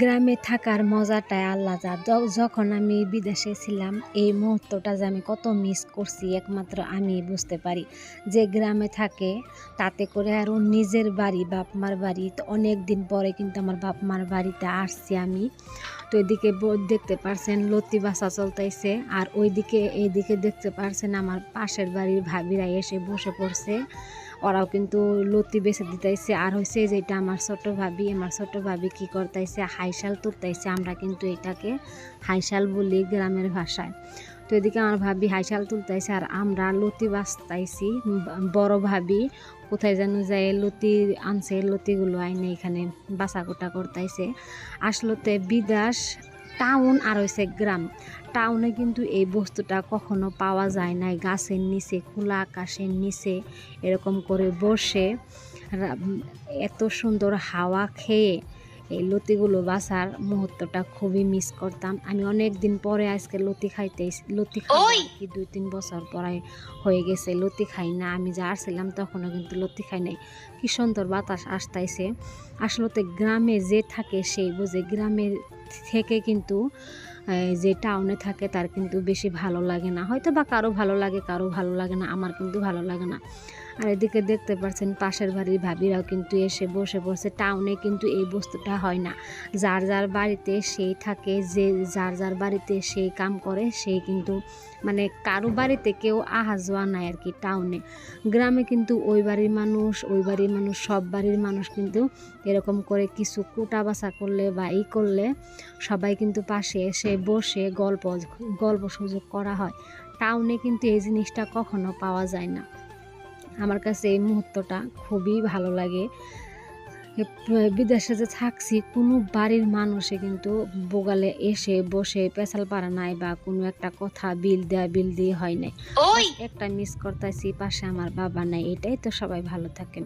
গ্রামে থাকার মজাটাই আলাদা। যখন আমি বিদেশে ছিলাম, এই মুহূর্তটা যে আমি কত মিস করছি একমাত্র আমি বুঝতে পারি। যে গ্রামে থাকে, তাতে করে আরও নিজের বাড়ি বাপ মার বাড়ি, তো অনেক দিন পরে কিন্তু আমার বাপ মার বাড়িতে আসছি আমি। তো এদিকে দেখতে পারছেন, লতি বাসা চলতেছে, আর ওইদিকে, এইদিকে দেখতে পারছেন আমার পাশের বাড়ির ভাবিরা এসে বসে পড়ছে। ওরাও কিন্তু লতি বেছে দিতেছে আর হয়েছে যে এটা আমার ছোট ভাবি, আমার ছোট ভাবি কি করতেছে হাইশাল তুলতেছে আমরা কিন্তু এটাকে হাইশাল বলি গ্রামের ভাষায়। তো এদিকে আমার ভাবি হাইশাল তুলতেছে আর আমরা লতি বাঁচতাইছি। বড় ভাবি কোথায় যেন যায় লতি আনছে, লতিগুলো আইনে এখানে বাসাকোটা করতেছে আসলতে বিদাস টাউন আর হয়েছে গ্রাম। টাউনে কিন্তু এই বস্তুটা কখনো পাওয়া যায় না গাছের নিচে, খোলা আকাশের নিচে এরকম করে বসে এত সুন্দর হাওয়া খেয়ে এই লতিগুলো বাসার মুহূর্তটা খুবই মিস করতাম। আমি অনেক দিন পরে আজকে লতি খাইতে লতি খাই! কি দুই তিন বছর পরে হয়ে গেছে লতি খাই না। আমি যা আসছিলাম তখনও কিন্তু লতি খাই নাই। কি সুন্দর বাতাস আসতেছে আসলে গ্রামে যে থাকে সেই বুঝে গ্রামের থেকে কিন্তু যে টাউনে থাকে তার কিন্তু বেশি ভালো লাগে না। হয়তো বা কারও ভালো লাগে কারও ভালো লাগে না আমার কিন্তু ভালো লাগে না। আর এদিকে দেখতে পাচ্ছেন পাশের বাড়ির ভাবিরাও কিন্তু এসে বসে বসে টাউনে কিন্তু এই বস্তুটা হয় না। যার যার বাড়িতে সেই থাকে, যে যার যার বাড়িতে সেই কাম করে সেই কিন্তু মানে কারও বাড়িতে কেউ আহা যাওয়া নাই আর কি টাউনে। গ্রামে কিন্তু ওই বাড়ির মানুষ, ওই বাড়ির মানুষ, সব বাড়ির মানুষ কিন্তু এরকম করে কিছু কুটা বাসা করলে বা ই করলে সবাই কিন্তু পাশে এসে বসে গল্প গল্প সুযোগ করা হয়। টাউনে কিন্তু এই জিনিসটা কখনো পাওয়া যায় না। আমার কাছে এই মুহূর্তটা খুবই ভালো লাগে। বিদেশে যে থাকছি কোনো বাড়ির মানুষে কিন্তু বোগালে এসে বসে পেশাল পারা নাই বা কোনো একটা কথা বিল দেয়া বিল দিয়ে হয় নাই। ওই! একটা মিস করতেছি পাশে আমার বাবা নাই এটাই তো সবাই ভালো থাকেন।